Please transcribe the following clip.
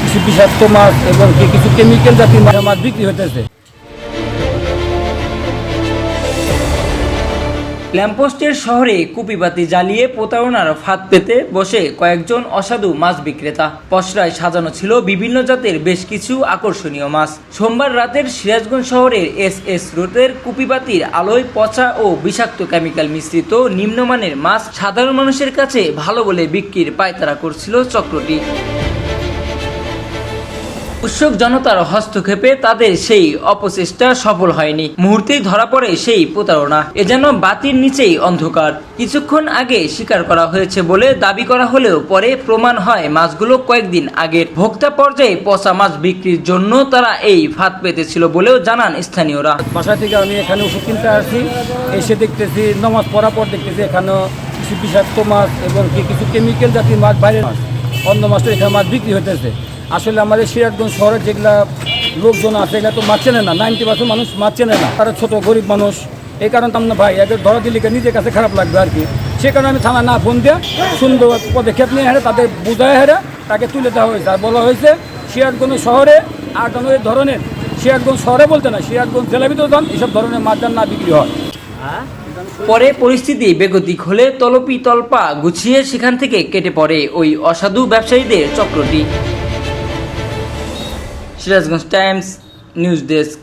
কিছু বিষাক্ত মাছ এবং কিছু কেমিক্যাল জাতীয় মাছ বিক্রি হতেছে ল্যাম্পোস্টের শহরে কুপিবাতি জ্বালিয়ে প্রতারণার ফাঁদ পেতে বসে কয়েকজন অসাধু মাছ বিক্রেতা। পসরায় সাজানো ছিল বিভিন্ন জাতের বেশ কিছু আকর্ষণীয় মাছ। সোমবার রাতের সিরাজগঞ্জ শহরের এস এস রোডের কুপিবাতির আলোয় পচা ও বিষাক্ত কেমিক্যাল মিশ্রিত নিম্নমানের মাছ সাধারণ মানুষের কাছে ভালো বলে বিক্রির পায়তারা করছিল চক্রটি। উৎসুক জনতার হস্তক্ষেপে তাদের সেই অপচেষ্টা সফল হয়নি। মুহূর্তেই ধরা পড়ে সেই প্রতারণা। এ যেন বাতির নিচেই অন্ধকার। কিছুক্ষণ আগে স্বীকার করা হয়েছে বলে দাবি করা হলেও পরে প্রমাণ হয় মাছগুলো কয়েকদিন আগের। ভোক্তা পর্যায়ে পচা মাছ বিক্রির জন্য তারা এই ফাঁদ পেতেছিল বলেও জানান স্থানীয়রা। বাসা থেকে আমি এখানে ওষুধ কিনতে আসছি এসে দেখতেছি নমাজ পড়ার পর দেখতেছি এখানে কিছু বিষাক্ত মাছ এবং কিছু কেমিক্যাল জাতীয় মাছ বাইরে মাছ। অন্য মাছটা এখানে মাছ বিক্রি হতেছে আসলে আমাদের সিরাজগঞ্জ শহরের যেগুলা লোকজন আছে, এগুলা তো মাছ চেনে না। নাইনটি পার্সেন্ট মানুষ মাছ চেনে না। তারা ছোট, গরিব মানুষ। এই কারণে তো আমরা ভাই এদের ধরা দিলে নিজের কাছে খারাপ লাগবে আর কি। সে কারণে আমি থানা না ফোন দিয়ে সুন্দর পদক্ষেপ নিয়ে হেরে তাদের বুঝায় হেরে তাকে তুলে দেওয়া হয়েছে। আর বলা হয়েছে, সিরাজগঞ্জ শহরে আর কোনো এই ধরনের, সিরাজগঞ্জ শহরে বলতে না, সিরাজগঞ্জ জেলা ভিতরে যান এইসব ধরনের মাছ না, বিক্রি হয়। পরে পরিস্থিতি বেগতিক হলে তলপি তলপা গুছিয়ে সেখান থেকে কেটে পড়ে ওই অসাধু ব্যবসায়ীদের চক্রটি। Sirajganj Times news desk.